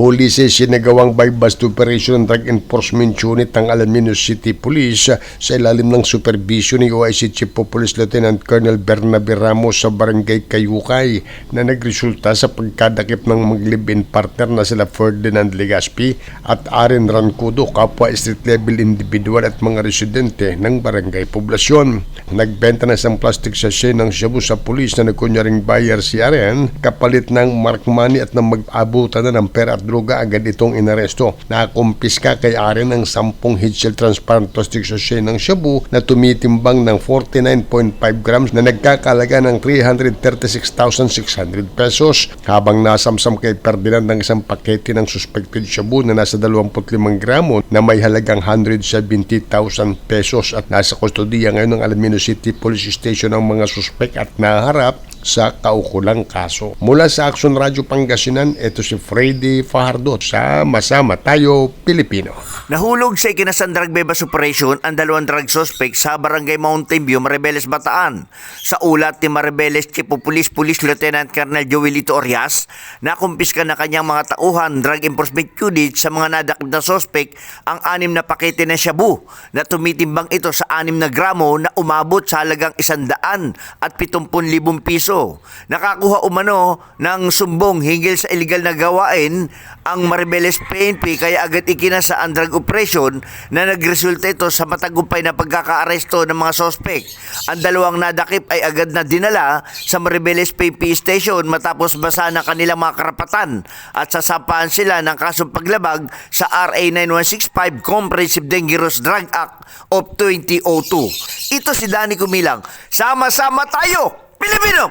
Huli sa sinagawang bypass operation ng Drug Enforcement Unit ng Alaminos City Police sa ilalim ng supervision ni OIC Chief of Police Lieutenant Colonel Bernabe Ramos sa Barangay Kayukay na nagresulta sa pagkadakip ng mag-live-in partner na sila Ferdinand Legaspi at Aren Rancudo, kapwa street level individual at mga residente ng barangay poblasyon. Nagbenta na isang plastic sachet ng shabu sa pulis na nagkunyaring buyer si Aren kapalit ng mark money at nang mag-abutan na ng pera at droga agad itong inaresto. Nakumpiska kay Aren ang 10 headshell transparent plastic sachet ng shabu na tumitimbang ng 49.5 grams na nagkakalaga ng 336,600 pesos habang nasamsam kay Ferdinand ng isang pakete ng suspected shabu na nasa 25 gramo na may halagang 170,000 pesos at nasa kustodiya ngayon ng Alaminos City Police Station ang mga suspek at naharap sa kaukulang kaso. Mula sa Action Radio Pangasinan, ito si Freddy Fajardo sa Masama Tayo, Pilipino. Nahulog sa ikinasan drug bebas operation ang dalawang drug suspect sa Barangay Mountain View, Maribeles, Bataan. Sa ulat ni Maribeles Chief of Police Police Lieutenant Colonel Joelito Orias, nakumpiska na kanyang mga tauhan drug enforcement unit sa mga nadakip na suspect ang anim na pakete ng shabu na tumitimbang ito sa anim na gramo na umabot sa halagang isandaan at 70,000 piso. Nakakuha umano ng sumbong hinggil sa illegal na gawain ang Maribeles PNP kaya agad ikinasa ang drug operation na nagresulta ito sa matagumpay na pagkakaaresto ng mga sospek. Ang dalawang nadakip ay agad na dinala sa Maribeles PNP station matapos basa ng kanilang mga karapatan at sasapaan sila ng kasong paglabag sa RA 9165 Comprehensive Dangerous Drug Act of 2002. Ito si Danny Kumilang. Sama-sama tayo! Pilipino!